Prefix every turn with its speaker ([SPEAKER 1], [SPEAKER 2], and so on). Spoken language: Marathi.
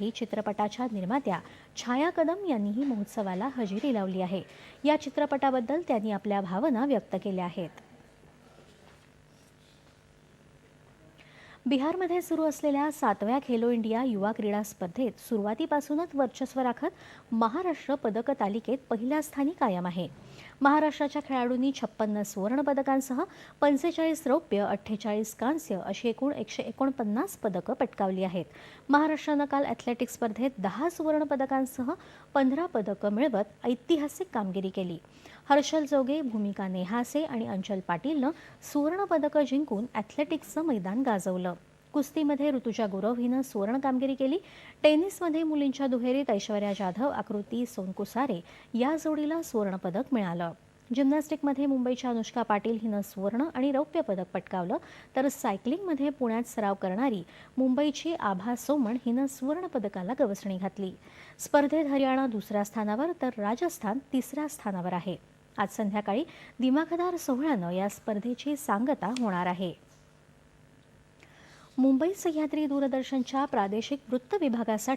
[SPEAKER 1] ही चित्रपटाच्या निर्मात्या छाया कदम यांनीही महोत्सवाला हजेरी लावली आहे. या चित्रपटाबद्दल त्यांनी आपल्या भावना व्यक्त केल्या आहेत. बिहारमध्ये सुरू असलेल्या सातव्या खेलो इंडिया युवा क्रीडा स्पर्धेत सुरुवातीपासूनच वर्चस्व राखत महाराष्ट्र पदक तालिकेत पहिल्या स्थानी कायम आहे. महाराष्ट्राच्या खेळाडूंनी छप्पन्न सुवर्ण पदकांसह पंचेचाळीस रौप्य अठ्ठेचाळीस कांस्य अशी एकूण एकशे एकोणपन्नास पदकं पटकावली आहेत. महाराष्ट्रानं काल ॲथलेटिक्स स्पर्धेत दहा सुवर्ण पदकांसह पंधरा पदकं मिळवत ऐतिहासिक कामगिरी केली. हर्षल जोगे भूमिका नेहासे आणि अंचल पाटीलनं सुवर्णपदकं जिंकून ॲथलेटिक्सचं मैदान गाजवलं. कुस्तीमध्ये ऋतुजा गुरव हिनं सुवर्ण कामगिरी केली. टेनिसमध्ये मुलींच्या दुहेरीत ऐश्वर्या जाधव आकृती सोनकुसारे या जोडीला सुवर्णपदक मिळालं. जिम्नॅस्टिकमध्ये मुंबईच्या अनुष्का पाटील हिनं सुवर्ण आणि रौप्य पदक पटकावलं. तर सायकलिंगमध्ये पुण्यात सराव करणारी मुंबईची आभा सोमण हिनं सुवर्णपदकाला गवसणी घातली. स्पर्धेत हरियाणा दुसऱ्या स्थानावर तर राजस्थान तिसऱ्या स्थानावर आहे. आज संध्याकाळी दिमाखदार सोहळ्यानं या स्पर्धेची सांगता होणार आहे. मुंबई सह्याद्री दूरदर्शनच्या प्रादेशिक वृत्त विभागासाठी